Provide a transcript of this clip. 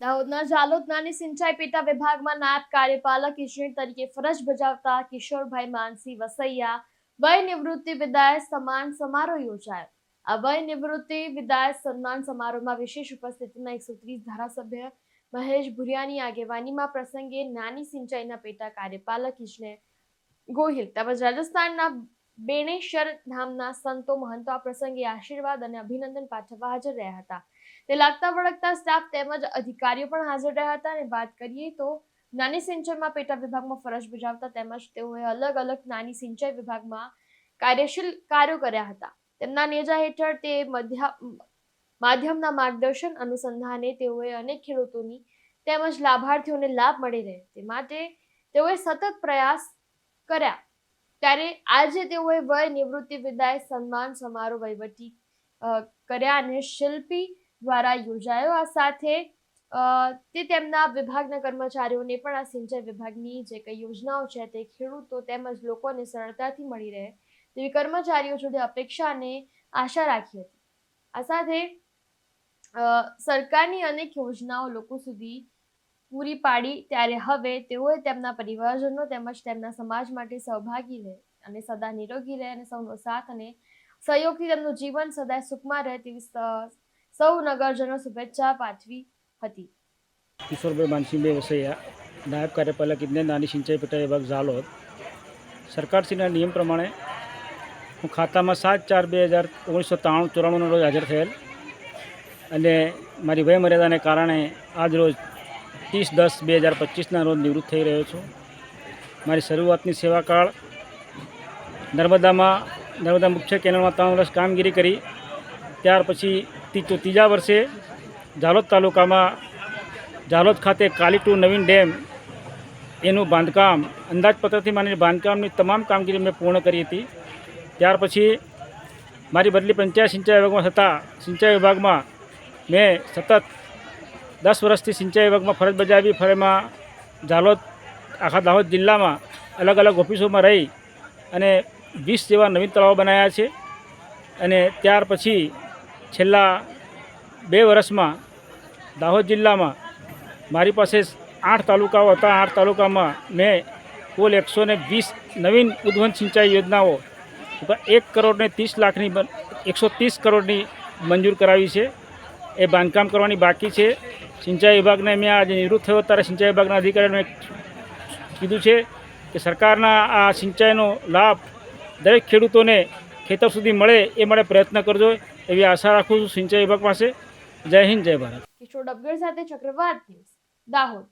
દાહોદના જાલોદનાની સિંચાઈ પેટા વિભાગમાં નાયબ કાર્યપાલક ઇજનેર તરીકે ફરજ બજાવતા કિશોરભાઈ માનસી વસૈયા વય નિવૃત્તિ વિદાય સન્માન સમારોહ યોજાયો. આ વય નિવૃત્તિ વિદાય સન્માન સમારોહમાં વિશેષ ઉપસ્થિતિમાં એકસો ત્રીસ ધારાસભ્ય મહેશ ભુરિયાની આગેવાનીમાં પ્રસંગે નાની સિંચાઈના પેટા કાર્યપાલક ઇજનેર ગોહિલ તેમજ રાજસ્થાનના બેણેશ્વર ધામના સંતો મહંતો આ પ્રસંગે આશીર્વાદ અને અભિનંદન પાઠવવા હાજર રહ્યા હતા. તે લાગતા વળગતા સ્ટાફ તેમજ અધિકારીઓ પણ હાજર રહ્યા હતા અને વાત કરીએ તો નાની સિંચાઈમાં પેટા વિભાગમાં ફરજ બજાવતા તેમજ તેઓએ અલગ અલગ નાની સિંચાઈ વિભાગમાં કાર્યશીલ કાર્યો કર્યા હતા. તેમના નેજા હેઠળ તે મધ્ય માધ્યમના માર્ગદર્શન અનુસંધાને તેઓએ અનેક ખેડૂતોની તેમજ લાભાર્થીઓને લાભ મળી રહે તે માટે તેઓએ સતત પ્રયાસ કર્યા. ત્યારે આજે તેઓએ વય નિવૃત્તિ વિદાય સન્માન સમારોહ વહીવટી કર્યા અને શિલ્પી દ્વારા યોજાયો. આ સાથે તે તેમના વિભાગના કર્મચારીઓને પણ આ સિંચાઈ વિભાગની જે કઈ યોજનાઓ છે તે ખેડૂતો તેમજ લોકોને સરળતાથી મળી રહે તેવી કર્મચારીઓ જોડે અપેક્ષા અને આશા રાખી હતી. આ સાથે સરકારની અનેક યોજનાઓ લોકો સુધી પૂરી પાડી ત્યારે હવે તેઓએ તેમના પરિવારજનો તેમજ તેમના સમાજ માટે સહભાગી રહે અને સદા નિરોગી રહે અને સૌનો સાથ અને સહયોગથી તેમનું જીવન સદાય સુખમાં રહે તેવી સૌ નગરજનો શુભેચ્છા પાઠવી હતી. કિશોરભાઈ માનસિંહભાઈ વસૈયા, નાયબ કાર્યપાલક ઇજનેર નાની સિંચાઈ પેટા વિભાગ ઝાલોદ. સરકારશ્રીના નિયમ પ્રમાણે હું ખાતામાં સાત ચાર બે હજાર ઓગણીસો ત્રાણું ચોરાણુંના રોજ હાજર થયેલ અને મારી વયમર્યાદાને કારણે આજ રોજ ત્રીસ દસ બે હજાર પચીસના રોજ નિવૃત્ત થઈ રહ્યો છું. મારી શરૂઆતની સેવાકાળ નર્મદામાં, નર્મદા મુખ્ય કેનાલમાં ત્રણ વર્ષ કામગીરી કરી. ત્યાર પછી ત્રીજા વર્ષે ઝાલોદ તાલુકામાં, ઝાલોદ ખાતે કાલીટુ નવીન ડેમ એનું બાંધકામ, અંદાજપત્રથી માંડીને બાંધકામની તમામ કામગીરી મેં પૂર્ણ કરી હતી. ત્યાર પછી મારી બદલી પંચાયત સિંચાઈ વિભાગમાં થતાં, સિંચાઈ વિભાગમાં મેં સતત દસ વર્ષથી સિંચાઈ વિભાગમાં ફરજ બજાવી ફરેમાં ઝાલોદ, આખા દાહોદ જિલ્લામાં અલગ અલગ ઓફિસોમાં રહી અને વીસ જેવા નવીન તળાવો બનાવ્યા છે. અને ત્યાર પછી છેલ્લા બે વર્ષમાં દાહોદ જિલ્લામાં મારી પાસે આઠ તાલુકાઓ હતા. આઠ તાલુકામાં મેં કુલ એકસો ને વીસ નવીન ઉદ્વન સિંચાઈ યોજનાઓ એક કરોડને ત્રીસ લાખની એકસો ત્રીસ કરોડની મંજૂર કરાવી છે. એ બાંધકામ કરવાની બાકી છે. સિંચાઈ વિભાગને મેં આજે નિવૃત્ત થયો ત્યારે સિંચાઈ વિભાગના અધિકારીઓને કીધું છે કે સરકારના આ સિંચાઈનો લાભ દરેક ખેડૂતોને ખેતર સુધી મળે એ માટે પ્રયત્ન કરજો એવી આશા રાખું છું સિંચાઈ વિભાગ પાસે. જય હિન્દ, જય ભારત. કિશોર ડબગર સાથે ચક્રવાત દાહોદ.